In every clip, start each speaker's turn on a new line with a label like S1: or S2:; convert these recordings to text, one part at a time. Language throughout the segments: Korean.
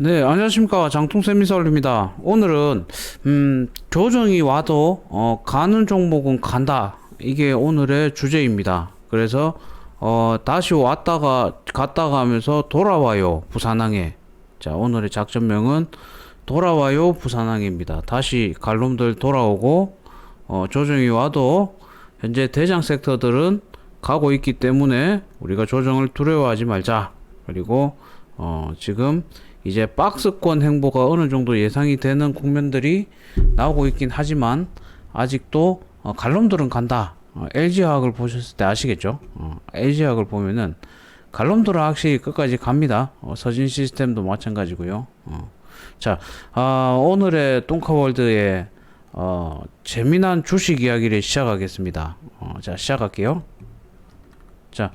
S1: 네, 안녕하십니까. 장통세미설입니다. 오늘은, 음, 조정이 와도, 어, 가는 종목은 간다. 이게 오늘의 주제입니다. 그래서, 어, 다시 왔다가, 갔다가 하면서 돌아와요. 부산항에. 자, 오늘의 작전명은 돌아와요. 부산항입니다. 다시 갈놈들 돌아오고, 어, 조정이 와도, 현재 대장 섹터들은 가고 있기 때문에 우리가 조정을 두려워하지 말자. 그리고, 어, 지금, 이제 박스권 행보가 어느 정도 예상이 되는 국면들이 나오고 있긴 하지만 아직도 어, 갈놈들은 간다. 어, LG화학을 보셨을 때 아시겠죠? 어, LG화학을 보면은 갈놈들은 확실히 끝까지 갑니다. 어, 서진 시스템도 마찬가지고요. 어. 자, 아, 오늘의 똥카월드의 어, 재미난 주식 이야기를 시작하겠습니다. 어, 자, 시작할게요. 자,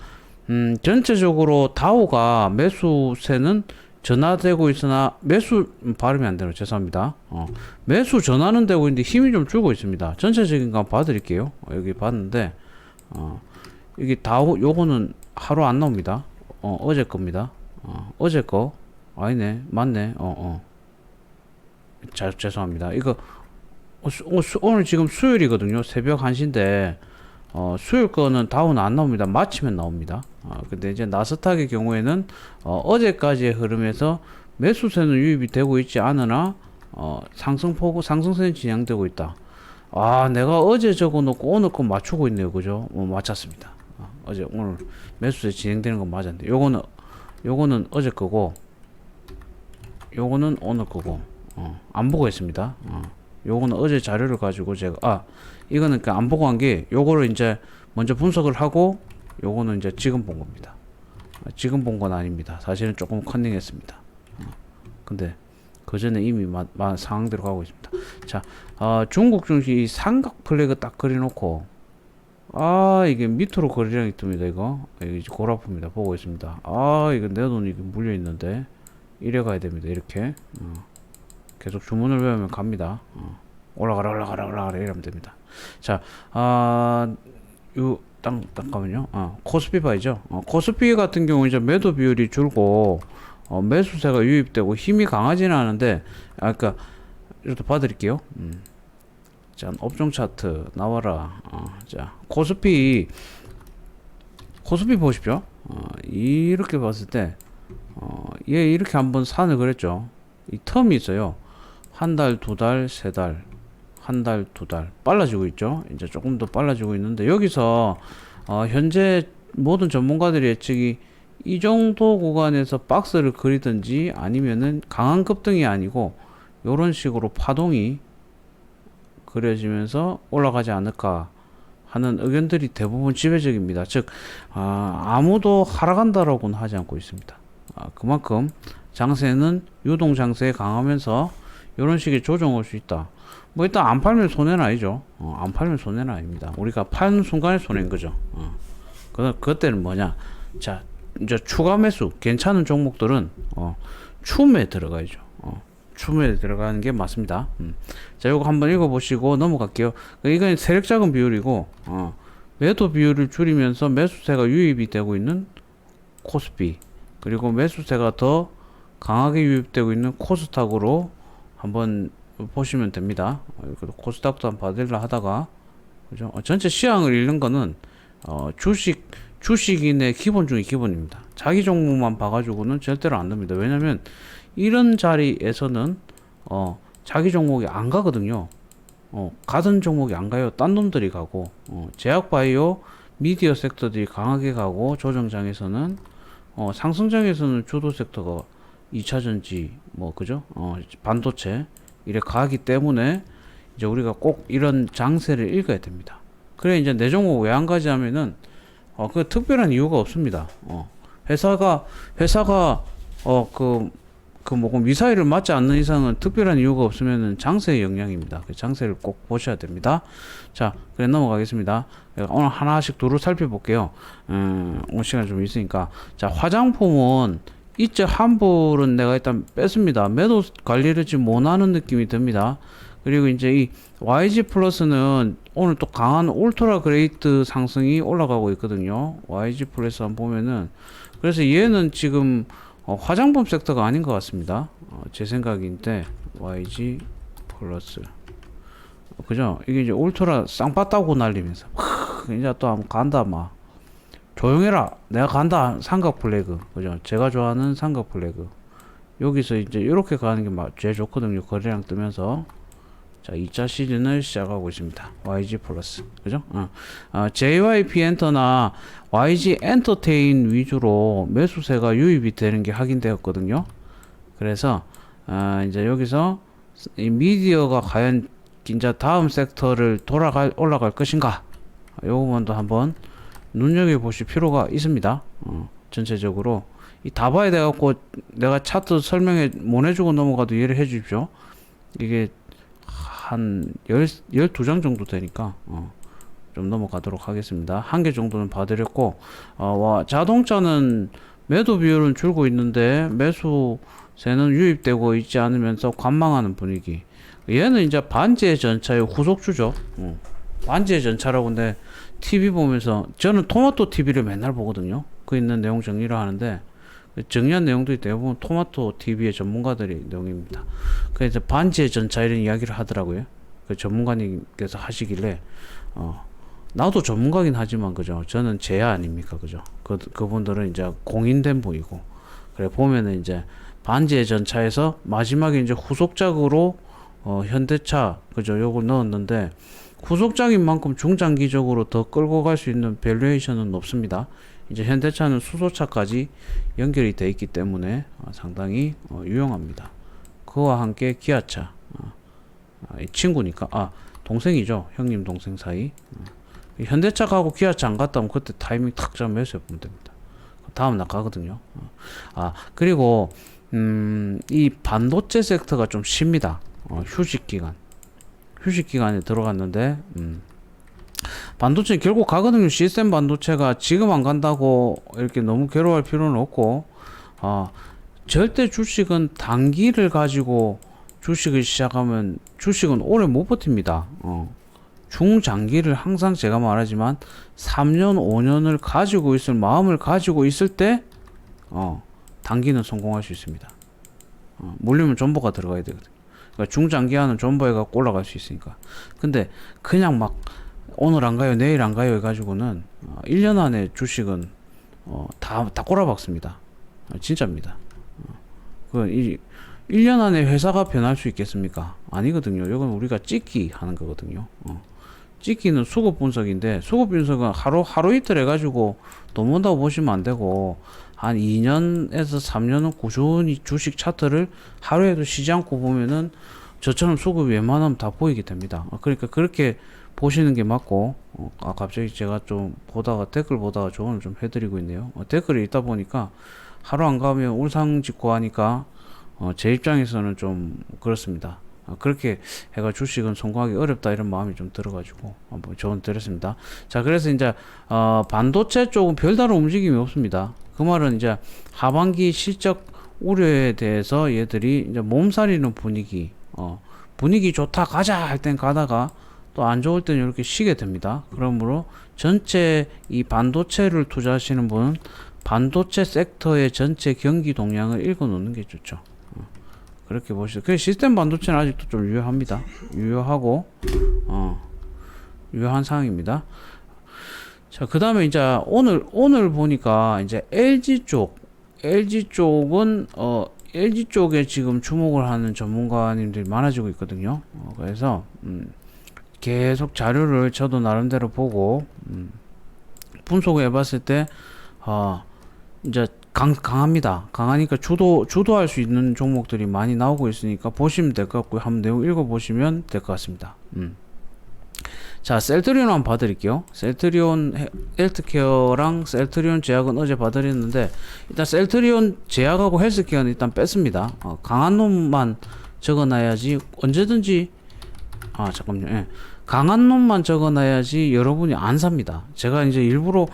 S1: 음, 전체적으로 다우가 매수세는 전화되고 있으나 매수 음, 발음이 안 되네요. 죄송합니다. 어, 매수 전화는 되고 있는데 힘이 좀 줄고 있습니다. 전체적인 거 봐드릴게요. 어, 여기 봤는데 어, 여기 다우 요거는 하루 안 나옵니다. 어, 어제 겁니다. 어, 어제 거 아니네, 맞네. 어, 어. 자, 죄송합니다. 이거 어, 수, 어, 수, 오늘 지금 수요일이거든요. 새벽 1시인데 어, 수요일 거는 다운 안 나옵니다. 마치면 나옵니다. 어, 근데 이제 나스닥의 경우에는 어, 어제까지의 흐름에서 매수세는 유입이 되고 있지 않으나 어, 상승폭 상승세는 진행되고 있다. 아, 내가 어제 적어놓고 오늘 거 맞추고 있네요, 그죠? 어, 맞췄습니다. 어, 어제 오늘 매수세 진행되는 건 맞았는데, 요거는 요거는 어제 거고, 요거는 오늘 거고, 어, 안 보고 있습니다. 어, 요거는 어제 자료를 가지고 제가 아 이거는 그 안 보고 한 게 요거를 이제 먼저 분석을 하고 요거는 이제 지금 본 겁니다. 아, 지금 본 건 아닙니다. 사실은 조금 컨닝했습니다. 어, 근데 그 전에 이미 마, 마, 상황대로 가고 있습니다. 자, 어, 중국 이 삼각 플래그 딱 그려놓고 아 이게 밑으로 거리량이 뜹니다 이거 이게 이제 골아픕니다 보고 있습니다 아 이거 내 돈 이게 물려 있는데 이래 가야 됩니다 이렇게 어. 계속 주문을 외우면 갑니다 어. 올라가라 올라가라 올라가라 이러면 됩니다 자, 아, 요, 땅, 잠깐만요. 아, 코스피 봐야죠. 어, 코스피 같은 경우 이제 매도 비율이 줄고, 어, 매수세가 유입되고 힘이 강하지는 않은데, 아까, 이렇게 봐드릴게요. 음. 자, 업종 차트 나와라. 어, 자, 코스피, 코스피 보십시오. 어, 이렇게 봤을 때, 어, 얘 이렇게 한번 산을 그랬죠. 이 텀이 있어요. 한 달, 두 달, 세 달. 한 달, 두 달 빨라지고 있죠. 이제 조금 더 빨라지고 있는데 여기서 어, 현재 모든 전문가들의 예측이 이 정도 구간에서 박스를 그리든지 아니면은 강한 급등이 아니고 이런 식으로 파동이 그려지면서 올라가지 않을까 하는 의견들이 대부분 지배적입니다. 즉 아, 아무도 하락한다라고는 하지 않고 있습니다. 아, 그만큼 장세는 유동 장세에 강하면서 이런 식의 조정 올 수 있다. 뭐 일단 안 팔면 손해는 아니죠. 어, 안 팔면 손해는 아닙니다. 우리가 파는 순간에 손해인 거죠. 어. 그 그때는 뭐냐? 자 이제 추가 매수 괜찮은 종목들은 어, 추매에 들어가야죠. 어, 추매에 들어가는 게 맞습니다. 음. 자 이거 한번 읽어보시고 넘어갈게요. 그 이건 세력 자금 비율이고 어, 매도 비율을 줄이면서 매수세가 유입이 되고 있는 코스피 그리고 매수세가 더 강하게 유입되고 있는 코스닥으로 한번 보시면 됩니다. 어, 코스닥도 한번 받으려 하다가 그죠? 어, 전체 시황을 읽는 거는 어, 주식 주식인의 기본 중의 기본입니다. 자기 종목만 봐가지고는 절대로 안 됩니다. 왜냐면 이런 자리에서는 어, 자기 종목이 안 가거든요. 어, 가던 종목이 안 가요. 딴 놈들이 가고 어, 제약바이오 미디어 섹터들이 강하게 가고 조정장에서는 어, 상승장에서는 주도 섹터가 2차전지 뭐 그죠? 어, 반도체 이래 가기 때문에 이제 우리가 꼭 이런 장세를 읽어야 됩니다. 그래 이제 내 종목 왜 안 가지 하면은 어, 그 특별한 이유가 없습니다. 어, 회사가 회사가 어그 그뭐 미사일을 맞지 않는 이상은 특별한 이유가 없으면은 장세의 영향입니다. 그 장세를 꼭 보셔야 됩니다. 자, 그래 넘어가겠습니다. 오늘 하나씩 두루 살펴볼게요. 음, 오늘 시간 좀 있으니까 자 화장품은 이제 환불은 내가 일단 뺐습니다. 매도 관리를 지금 못하는 느낌이 듭니다. 그리고 이제 이 YG 플러스는 오늘 또 강한 울트라 그레이트 상승이 올라가고 있거든요. YG 플러스 한번 보면은 그래서 얘는 지금 어, 화장품 섹터가 아닌 것 같습니다. 어, 제 생각인데 YG 플러스 어, 그죠? 이게 이제 울트라 쌍 빠따고 날리면서 크, 이제 또 한번 간다 막 조용해라 내가 간다 삼각 플래그 그죠? 제가 좋아하는 삼각 플래그 여기서 이제 이렇게 가는 게막 제일 좋거든요. 거래량 뜨면서 자 2차 시즌을 시작하고 있습니다. YG 플러스 그죠? 어. 어, JYP 엔터나 YG 엔터테인 위주로 매수세가 유입이 되는 게 확인되었거든요. 그래서 아, 이제 여기서 이 미디어가 과연 진짜 다음 섹터를 돌아갈 올라갈 것인가? 요 부분도 한번 눈여겨 보실 필요가 있습니다. 어, 전체적으로 이 다 봐야 돼 갖고 내가 차트 설명해 못 해주고 넘어가도 이해를 해 주십시오. 이게 한 열, 12장 정도 되니까 어, 좀 넘어가도록 하겠습니다. 한 개 정도는 봐드렸고 어, 와, 자동차는 매도 비율은 줄고 있는데 매수세는 유입되고 있지 않으면서 관망하는 분위기. 얘는 이제 반지의 전차의 후속주죠. 어. 반지의 전차라고 근데 TV 보면서 저는 토마토 TV를 맨날 보거든요. 그 있는 내용 정리를 하는데 정리한 내용들이 대부분 토마토 TV의 전문가들의 내용입니다. 그래서 반지의 전차 이런 이야기를 하더라고요. 그 전문가님께서 하시길래 어 나도 전문가긴 하지만 그죠. 저는 제야 아닙니까 그죠. 그 그분들은 이제 공인된 분이고 그래 보면은 이제 반지의 전차에서 마지막에 이제 후속작으로 어 현대차 그죠. 요걸 넣었는데 후속작인 만큼 중장기적으로 더 끌고 갈 수 있는 밸류에이션은 높습니다. 이제 현대차는 수소차까지 연결이 돼 있기 때문에 어, 상당히 어, 유용합니다. 그와 함께 기아차 어, 아, 이 친구니까 아 동생이죠 형님 동생 사이 어. 이 현대차하고 기아차 안 갔다 면 그때 타이밍 탁 잡으면 보면 됩니다. 다음 나가거든요. 어. 아 그리고 음, 이 반도체 섹터가 좀 쉽니다. 어, 휴식 기간 휴식 기간에 들어갔는데 음, 반도체 결국 가거든요. 시스템 반도체가 지금 안 간다고 이렇게 너무 괴로워할 필요는 없고, 아, 절대 주식은 단기를 가지고 주식을 시작하면 주식은 오래 못 버팁니다. 어. 중장기를 항상 제가 말하지만 3년, 5년을 가지고 있을 마음을 가지고 있을 때, 어, 단기는 성공할 수 있습니다. 어, 물리면 존버가 들어가야 되거든요. 그러니까 중장기화는 존버해 갖고 올라갈 수 있으니까. 근데 그냥 막 오늘 안 가요, 내일 안 가요 해가지고는 어, 1년 안에 주식은 어, 다, 다 꼬라박습니다. 어, 진짜입니다. 어, 그, 이, 1년 안에 회사가 변할 수 있겠습니까? 아니거든요. 이건 우리가 찍기 하는 거거든요. 어. 찍기는 수급 분석인데, 수급 분석은 하루, 하루 이틀 해가지고 돈 번다고 보시면 안 되고, 한 2년에서 3년은 꾸준히 주식 차트를 하루에도 쉬지 않고 보면은 저처럼 수급이 웬만하면 다 보이게 됩니다. 어, 그러니까 그렇게 보시는 게 맞고 어, 아 갑자기 제가 좀 보다가 댓글 보다가 조언을 좀 해드리고 있네요. 어, 댓글이 있다 보니까 하루 안 가면 울상 짓고 하니까 어, 제 입장에서는 좀 그렇습니다. 아, 그렇게 해가 주식은 성공하기 어렵다 이런 마음이 좀 들어가지고 한번 조언 드렸습니다. 자 그래서 이제 어, 반도체 쪽은 별다른 움직임이 없습니다. 그 말은 이제 하반기 실적 우려에 대해서 얘들이 이제 몸살이는 분위기, 어, 분위기 좋다 가자 할 땐 가다가 또 안 좋을 때는 이렇게 쉬게 됩니다. 그러므로 전체 이 반도체를 투자하시는 분은 반도체 섹터의 전체 경기 동향을 읽어 놓는 게 좋죠. 어, 그렇게 보시죠. 그 시스템 반도체는 아직도 좀 유효합니다. 유효하고 어, 유효한 상황입니다. 자, 그 다음에 이제 오늘, 오늘 보니까 이제 LG 쪽, LG 쪽은, 어, LG 쪽에 지금 주목을 하는 전문가님들이 많아지고 있거든요. 어, 그래서, 음, 계속 자료를 저도 나름대로 보고, 음, 분석을 해봤을 때, 어, 이제 강, 강합니다. 강하니까 주도, 주도할 수 있는 종목들이 많이 나오고 있으니까 보시면 될 것 같고요. 한번 내용 읽어보시면 될 것 같습니다. 음. 자, 셀트리온 한번 봐드릴게요. 셀트리온 헬- 헬스케어랑 셀트리온 제약은 어제 봐드렸는데, 일단 셀트리온 제약하고 헬스케어는 일단 뺐습니다. 어, 강한 놈만 적어놔야지, 언제든지, 아, 잠깐만요. 예. 강한 놈만 적어놔야지 여러분이 안 삽니다. 제가 이제 일부러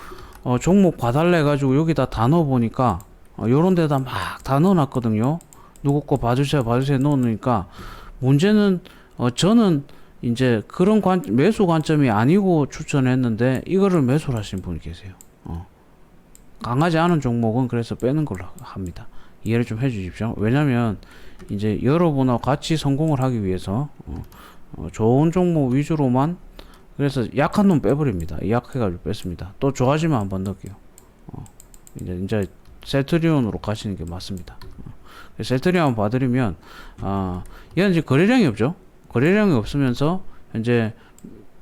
S1: 어, 종목 봐달래 가지고 여기다 다 넣어보니까, 어, 요런 데다 막 다 넣어놨거든요. 누구 거 봐주세요, 봐주세요 넣어놓으니까, 문제는, 어, 저는 이제 그런 관, 매수 관점이 아니고 추천했는데 이거를 매수를 하신 분이 계세요. 어. 강하지 않은 종목은 그래서 빼는 걸로 합니다. 이해를 좀 해주십시오. 왜냐면 이제 여러분하고 같이 성공을 하기 위해서 어, 어, 좋은 종목 위주로만 그래서 약한 놈 빼버립니다. 약해가지고 뺐습니다. 또 좋아지면 한번 넣을게요. 어, 이제 이제 셀트리온으로 가시는 게 맞습니다. 어, 셀트리온 봐드리면 아 얘는 이제 거래량이 없죠. 거래량이 없으면서 현재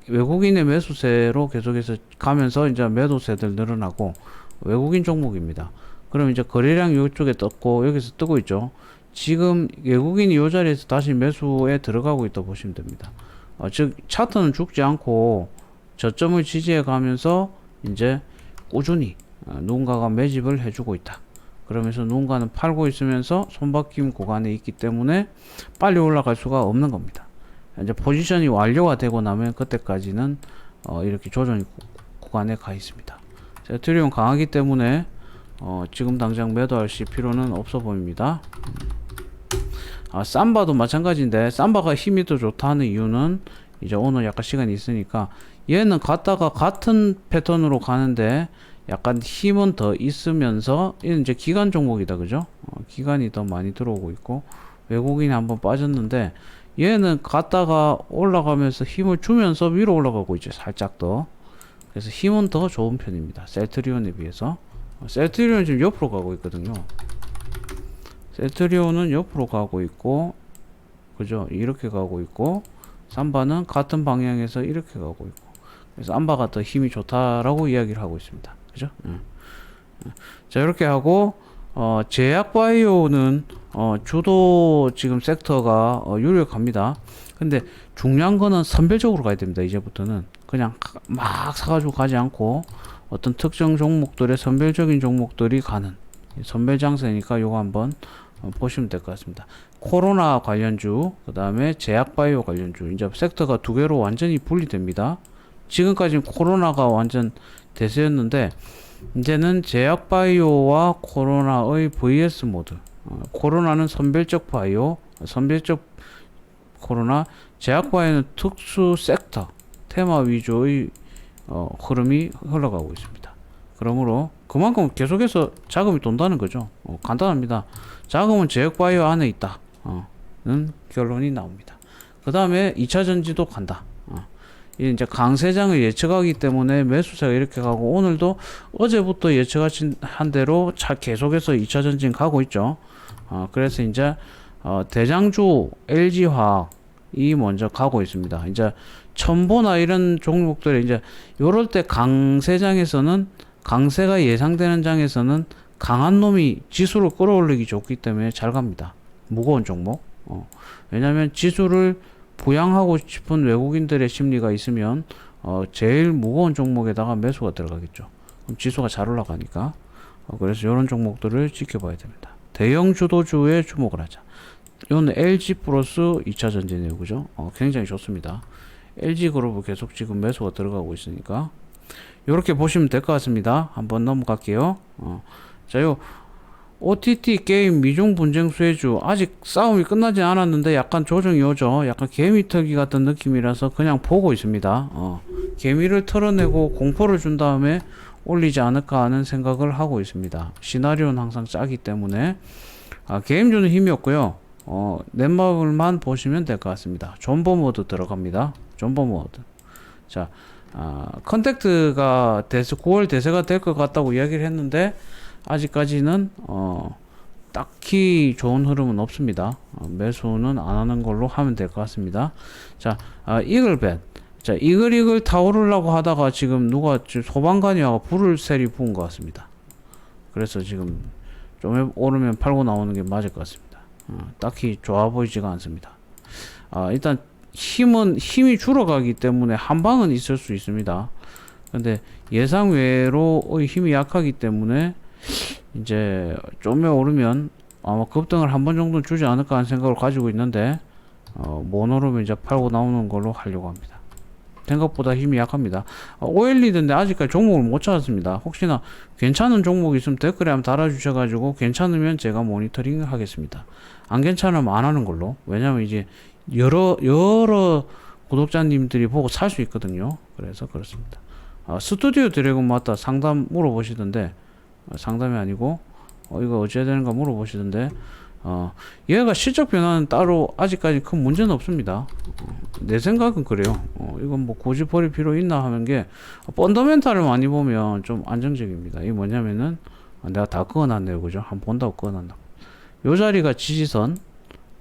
S1: 외국인의 매수세로 계속해서 가면서 이제 매도세들 늘어나고 외국인 종목입니다. 그럼 이제 거래량 이쪽에 떴고 여기서 뜨고 있죠. 지금 외국인이 이 자리에서 다시 매수에 들어가고 있다 보시면 됩니다. 어, 즉 차트는 죽지 않고 저점을 지지해 가면서 이제 꾸준히 어, 누군가가 매집을 해주고 있다. 그러면서 누군가는 팔고 있으면서 손바뀜 구간에 있기 때문에 빨리 올라갈 수가 없는 겁니다. 이제 포지션이 완료가 되고 나면 그때까지는 어, 이렇게 조정 구- 구간에 가 있습니다. 세트리온 강하기 때문에 어, 지금 당장 매도하실 필요는 없어 보입니다. 아, 삼바도 마찬가지인데 삼바가 힘이 더 좋다 하는 이유는 이제 오늘 약간 시간이 있으니까 얘는 갔다가 같은 패턴으로 가는데 약간 힘은 더 있으면서 얘는 이제 기간 종목이다 그죠? 어, 기간이 더 많이 들어오고 있고 외국인이 한번 빠졌는데 얘는 갔다가 올라가면서 힘을 주면서 위로 올라가고 있죠 살짝 더. 그래서 힘은 더 좋은 편입니다 셀트리온에 비해서. 어, 셀트리온은 지금 옆으로 가고 있거든요. 셀트리온은 옆으로 가고 있고 그죠? 이렇게 가고 있고 삼바는 같은 방향에서 이렇게 가고 있고. 그래서 암바가 더 힘이 좋다라고 이야기를 하고 있습니다. 그죠? 응. 응. 자 이렇게 하고 어 제약바이오는 어 주도 지금 섹터가 어 유력합니다 근데 중요한 거는 선별적으로 가야 됩니다 이제부터는 그냥 가- 막 사가지고 가지 않고 어떤 특정 종목들의 선별적인 종목들이 가는 선별 장세니까 요거 한번 어, 보시면 될 것 같습니다. 코로나 관련주, 그 다음에 제약바이오 관련주, 이제 섹터가 두 개로 완전히 분리됩니다. 지금까지 코로나가 완전 대세였는데, 이제는 제약 바이오와 코로나의 VS 모드. 어, 코로나는 선별적 바이오, 선별적 코로나, 제약 바이오는 특수 섹터, 테마 위주의 어, 흐름이 흘러가고 있습니다. 그러므로 그만큼 계속해서 자금이 돈다는 거죠. 어, 간단합니다. 자금은 제약 바이오 안에 있다. 어, 는 결론이 나옵니다. 그 다음에 2차 전지도 간다. 이제 강세장을 예측하기 때문에 매수세가 이렇게 가고 오늘도 어제부터 예측하신 한 대로 차 계속해서 2차 전진 가고 있죠. 어, 그래서 이제 어, 대장주 LG화학 이 먼저 가고 있습니다. 이제 첨보나 이런 종목들이 이제 요럴 때 강세장에서는 강세가 예상되는 장에서는 강한 놈이 지수를 끌어올리기 좋기 때문에 잘 갑니다. 무거운 종목. 어. 왜냐하면 지수를 부양하고 싶은 외국인들의 심리가 있으면 어, 제일 무거운 종목에다가 매수가 들어가겠죠. 그럼 지수가 잘 올라가니까. 어, 그래서 이런 종목들을 지켜봐야 됩니다. 대형 주도주에 주목을 하자. 이건 LG 플러스 2차 전지네요, 그죠? 어, 굉장히 좋습니다. LG 그룹은 계속 지금 매수가 들어가고 있으니까 이렇게 보시면 될 것 같습니다. 한번 넘어갈게요. 어. 자, 요 OTT 게임 미중 분쟁 수혜주 아직 싸움이 끝나지 않았는데 약간 조정이 오죠. 약간 개미 털기 같은 느낌이라서 그냥 보고 있습니다. 어. 개미를 털어내고 공포를 준 다음에 올리지 않을까 하는 생각을 하고 있습니다. 시나리오는 항상 짜기 때문에 아, 게임주는 힘이 없고요. 어, 넷마블만 보시면 될 것 같습니다. 존버 모드 들어갑니다. 존버 모드. 자, 아, 컨택트가 대세 9월 대세가 될 것 같다고 이야기를 했는데 아직까지는 어, 딱히 좋은 흐름은 없습니다. 어, 매수는 안 하는 걸로 하면 될 것 같습니다. 자, 아, 이글벳. 자, 이글이글 타오르려고 하다가 지금 누가 지금 소방관이 와가 불을 세리 부은 것 같습니다. 그래서 지금 좀 오르면 팔고 나오는 게 맞을 것 같습니다. 어, 딱히 좋아 보이지가 않습니다. 아, 일단 힘은 힘이 줄어가기 때문에 한 방은 있을 수 있습니다. 근데 예상 외로의 힘이 약하기 때문에 이제 좀에 오르면 아마 급등을 한 번 정도 주지 않을까 하는 생각을 가지고 있는데 어, 못 오르면 이제 팔고 나오는 걸로 하려고 합니다. 생각보다 힘이 약합니다. 어, OLE드인데 아직까지 종목을 못 찾았습니다. 혹시나 괜찮은 종목 있으면 댓글에 한번 달아주셔가지고 괜찮으면 제가 모니터링 하겠습니다. 안 괜찮으면 안 하는 걸로. 왜냐면 이제 여러 여러 구독자님들이 보고 살 수 있거든요. 그래서 그렇습니다. 아, 스튜디오 드래곤 맞다 상담 물어보시던데 어, 상담이 아니고 어, 이거 어찌 해야 되는가 물어보시던데 어, 얘가 실적 변화는 따로 아직까지 큰 문제는 없습니다. 어, 내 생각은 그래요. 어, 이건 뭐 굳이 버릴 필요 있나 하는 게 펀더멘탈을 많이 보면 좀 안정적입니다. 이게 뭐냐면은 아, 내가 다 그어놨네요, 그죠? 한번 본다고 그어놨나. 요 자리가 지지선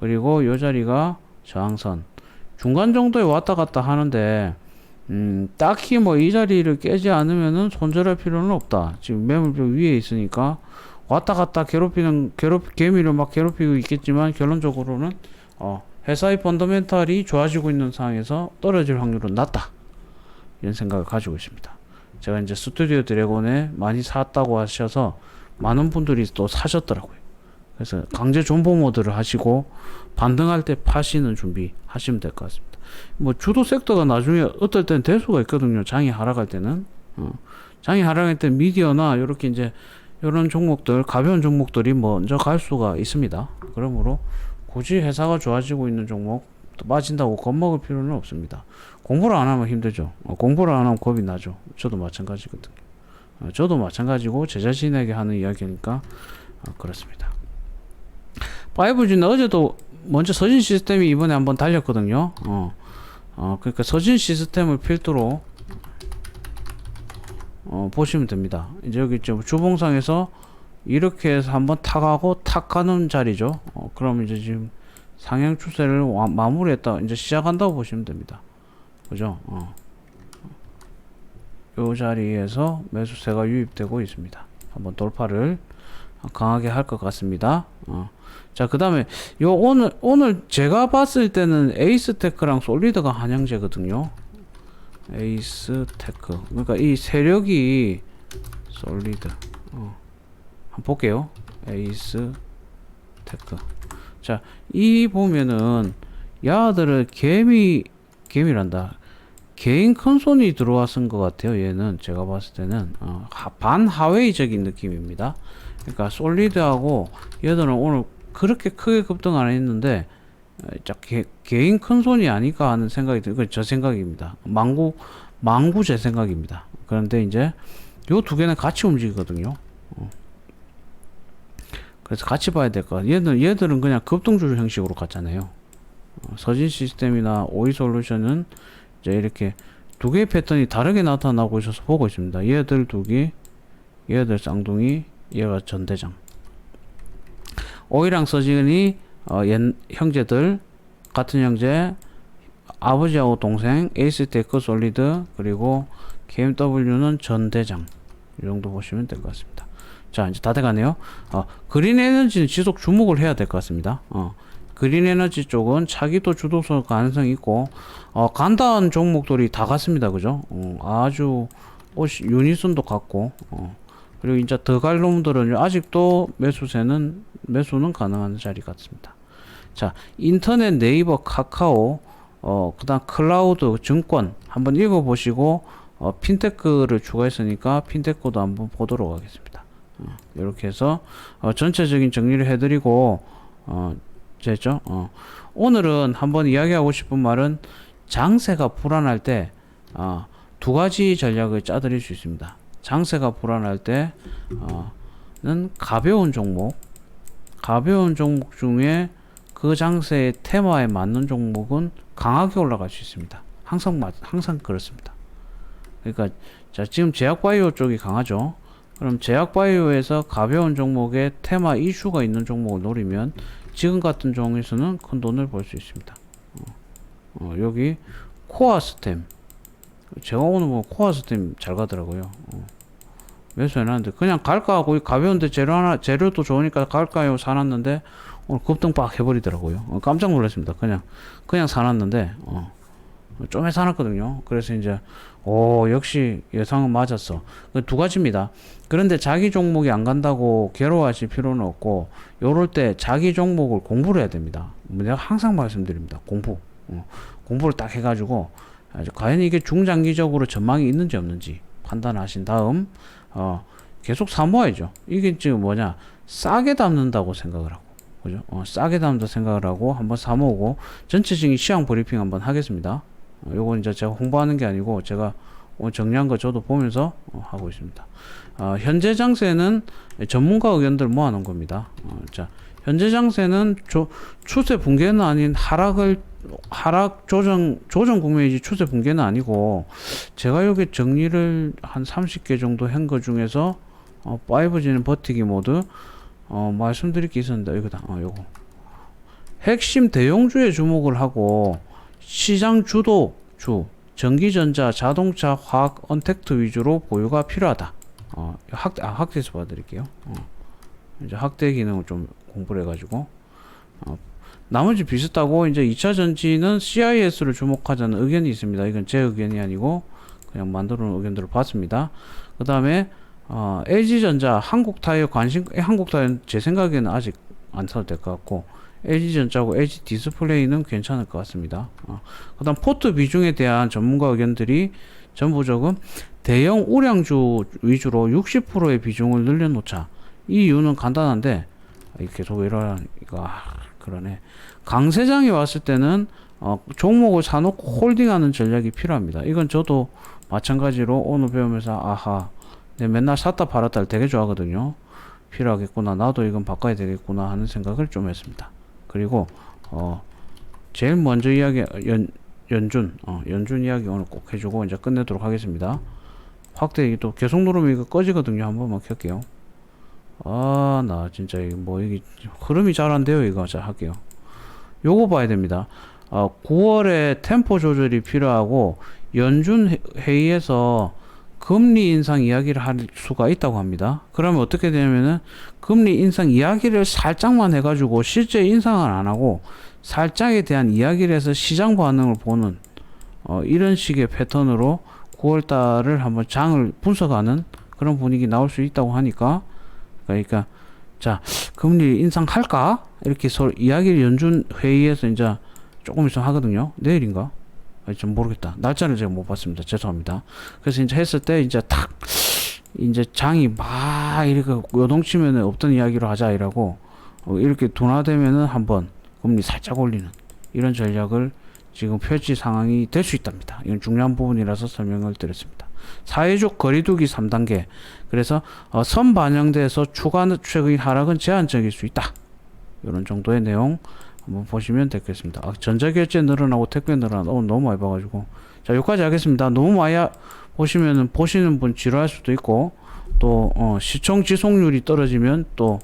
S1: 그리고 요 자리가 저항선 중간 정도에 왔다 갔다 하는데 음, 딱히 뭐 이 자리를 깨지 않으면은 손절할 필요는 없다. 지금 매물표 위에 있으니까 왔다 갔다 괴롭히는 괴롭 개미를 막 괴롭히고 있겠지만 결론적으로는 어, 회사의 펀더멘탈이 좋아지고 있는 상황에서 떨어질 확률은 낮다. 이런 생각을 가지고 있습니다. 제가 이제 스튜디오 드래곤에 많이 샀다고 하셔서 많은 분들이 또 사셨더라고요. 그래서 강제 존버 모드를 하시고 반등할 때 파시는 준비 하시면 될 것 같습니다. 뭐 주도 섹터가 나중에 어떨 땐 대수가 있거든요. 장이 하락할 때는 어. 장이 하락할 때 미디어나 이렇게 이제 이런 종목들 가벼운 종목들이 먼저 갈 수가 있습니다. 그러므로 굳이 회사가 좋아지고 있는 종목 또 빠진다고 겁먹을 필요는 없습니다. 공부를 안 하면 힘들죠. 어, 공부를 안 하면 겁이 나죠. 저도 마찬가지거든요. 어, 저도 마찬가지고 제 자신에게 하는 이야기니까 어, 그렇습니다. 5G는 어제도 먼저 서진 시스템이 이번에 한번 달렸거든요. 어, 어, 그러니까 서진 시스템을 필두로 어, 보시면 됩니다. 이제 여기 좀 주봉상에서 이렇게 해서 한번 탁하고 탁 가는 자리죠. 어, 그럼 이제 지금 상향 추세를 와- 마무리했다. 이제 시작한다고 보시면 됩니다. 그죠? 어. 요 자리에서 매수세가 유입되고 있습니다. 한번 돌파를 강하게 할 것 같습니다. 어. 자, 그 다음에 요 오늘 오늘 제가 봤을 때는 에이스 테크랑 솔리드가 한양제거든요. 에이스 테크. 그러니까 이 세력이 솔리드. 어. 한번 볼게요. 에이스 테크. 자, 이 보면은 야들을 개미 개미란다. 개인 큰 손이 들어왔은 것 같아요. 얘는 제가 봤을 때는 어, 하- 반하웨이적인 느낌입니다. 그러니까 솔리드하고 얘들은 오늘 그렇게 크게 급등 안 했는데 어, 자, 개, 개인 큰 손이 아닐까 하는 생각이 들고 그저 생각입니다. 망구 망구 제 생각입니다. 그런데 이제 요 두 개는 같이 움직이거든요. 어. 그래서 같이 봐야 될 것 같아요. 얘들 얘들은 그냥 급등주 형식으로 갔잖아요. 어, 서진 시스템이나 오이 솔루션은 이제 이렇게 두 개의 패턴이 다르게 나타나고 있어서 보고 있습니다. 얘들 두 개, 얘들 쌍둥이, 얘가 전대장. 오이랑 서진이 어, 옛 형제들 같은 형제 아버지하고 동생 에이스 테크 솔리드 그리고 KMW는 전 대장 이 정도 보시면 될 것 같습니다. 자 이제 다 돼가네요. 어, 그린 에너지는 지속 주목을 해야 될 것 같습니다. 어, 그린 에너지 쪽은 차기도 주도성 가능성이 있고 어, 간다한 종목들이 다 같습니다. 그죠? 어, 아주 오시, 유니슨도 같고 어, 그리고 이제 더 갈 놈들은 아직도 매수세는 매수는 가능한 자리 같습니다. 자, 인터넷, 네이버, 카카오, 어, 그다음 클라우드, 증권 한번 읽어 보시고 어, 핀테크를 추가했으니까 핀테크도 한번 보도록 하겠습니다. 어, 이렇게 해서 어, 전체적인 정리를 해 드리고 어, 됐죠? 어, 오늘은 한번 이야기하고 싶은 말은 장세가 불안할 때 어, 두 가지 전략을 짜드릴 수 있습니다. 장세가 불안할 때는 가벼운 종목, 가벼운 종목 중에 그 장세의 테마에 맞는 종목은 강하게 올라갈 수 있습니다. 항상 맞, 항상 그렇습니다. 그러니까 자 지금 제약바이오 쪽이 강하죠. 그럼 제약바이오에서 가벼운 종목에 테마 이슈가 있는 종목을 노리면 지금 같은 종에서는 큰 돈을 벌 수 있습니다. 어, 어, 여기 코아스템 제가 오늘 뭐 코아스템 잘 가더라고요. 어, 매수해 놨는데 그냥 갈까 하고 가벼운데 재료 하나 재료도 좋으니까 갈까요 사놨는데 오늘 급등 빡 해버리더라고요. 어, 깜짝 놀랐습니다. 그냥 그냥 사놨는데 어, 좀에 사놨거든요. 그래서 이제 오 역시 예상은 맞았어. 그두 가지입니다. 그런데 자기 종목이 안 간다고 괴로워하실 필요는 없고 요럴 때 자기 종목을 공부를 해야 됩니다. 뭐 내가 항상 말씀드립니다. 공부. 어, 공부를 딱 해가지고 과연 이게 중장기적으로 전망이 있는지 없는지 판단하신 다음 어, 계속 사모아야죠. 이게 지금 뭐냐 싸게 담는다고 생각을 하고 그죠? 어, 싸게 담는다 생각을 하고 한번 사모으고 전체적인 시황 브리핑 한번 하겠습니다. 어, 요건 이제 제가 홍보하는 게 아니고 제가 어, 정리한 거 저도 보면서 어, 하고 있습니다. 어, 현재 장세는 전문가 의견들 모아놓은 겁니다. 어, 자, 현재 장세는 조, 추세 붕괴는 아닌 하락을 하락 조정 조정 국면이지 추세 붕괴는 아니고 제가 여기 정리를 한 30개 정도 한 거 중에서 어, 5G는 버티기 모드 어, 말씀드릴 게 있었는데 이거다. 어, 요거. 핵심 대형주에 주목을 하고 시장 주도 주 전기전자, 자동차, 화학, 언택트 위주로 보유가 필요하다. 어, 학, 아, 학대에서 봐드릴게요. 어. 이제 학대 기능을 좀 공부를 해가지고 어, 나머지 비슷하고 이제 2차 전지는 CIS를 주목하자는 의견이 있습니다. 이건 제 의견이 아니고 그냥 만들어 놓은 의견들을 봤습니다. 그 다음에 어, LG전자, 한국타이어 관심, 한국타이어는 제 생각에는 아직 안 사도 될 것 같고 LG전자하고 LG 디스플레이는 괜찮을 것 같습니다. 어, 그 다음 포트 비중에 대한 전문가 의견들이 전부 적은 대형 우량주 위주로 60%의 비중을 늘려놓자. 이 이유는 간단한데 이 계속 이러니까 아, 그러네. 강세장이 왔을 때는 어, 종목을 사놓고 홀딩하는 전략이 필요합니다. 이건 저도 마찬가지로 오늘 배우면서 아하, 내 맨날 샀다 팔았다를 되게 좋아하거든요. 필요하겠구나. 나도 이건 바꿔야 되겠구나 하는 생각을 좀 했습니다. 그리고 어 제일 먼저 이야기 연 연준 어 연준 이야기 오늘 꼭 해주고 이제 끝내도록 하겠습니다. 확대 또 계속 누르면 이거 꺼지거든요. 한 번만 켤게요. 아 나 진짜 이거 뭐 이게 흐름이 잘 안 돼요. 이거 자 할게요. 요거 봐야 됩니다. 어 9월에 템포 조절이 필요하고 연준 회- 회의에서 금리 인상 이야기를 할 수가 있다고 합니다. 그러면 어떻게 되냐면은 금리 인상 이야기를 살짝만 해가지고 실제 인상을 안 하고 살짝에 대한 이야기를 해서 시장 반응을 보는 어, 이런 식의 패턴으로 9월 달을 한번 장을 분석하는 그런 분위기 나올 수 있다고 하니까 그러니까 자 금리 인상할까 이렇게 서로 이야기를 연준 회의에서 이제 조금 있으면 하거든요. 내일인가? 아니, 좀 모르겠다. 날짜를 제가 못 봤습니다. 죄송합니다. 그래서 이제 했을 때 이제 탁 이제 장이 막 이렇게 요동치면은 없던 이야기로 하자 이라고 어, 이렇게 둔화되면은 한번 금리 살짝 올리는 이런 전략을 지금 펼칠 상황이 될 수 있답니다. 이건 중요한 부분이라서 설명을 드렸습니다. 사회적 거리두기 3단계. 그래서 어, 선 반영돼서 추가 최근 하락은 제한적일 수 있다. 이런 정도의 내용 한번 보시면 되겠습니다. 아, 전자결제 늘어나고 택배 늘어나고 오늘 너무 많이 봐가지고 자 여기까지 하겠습니다. 너무 많이 하- 보시면은 보시는 분 지루할 수도 있고 또 어, 시청 지속률이 떨어지면 또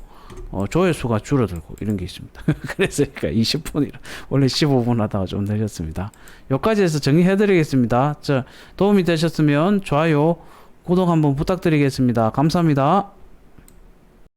S1: 어, 조회수가 줄어들고 이런 게 있습니다. 그래서 그러니까 20분이라 원래 15분 하다가 좀 내렸습니다. 여기까지 해서 정리해드리겠습니다. 자 도움이 되셨으면 좋아요, 구독 한번 부탁드리겠습니다. 감사합니다.